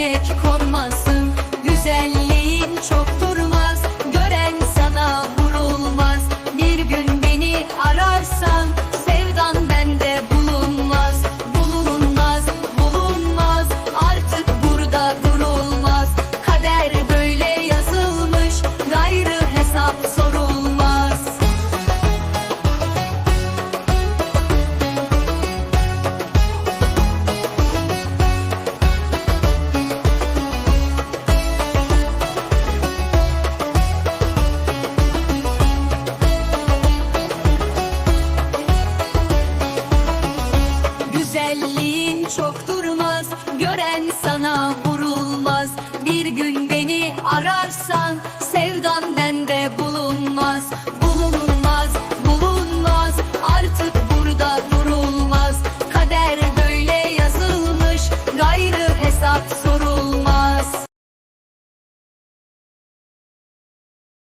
Güzelliğin çoktur olmaz. Gören sana vurulmaz. Bir gün beni ararsan Sevdan bende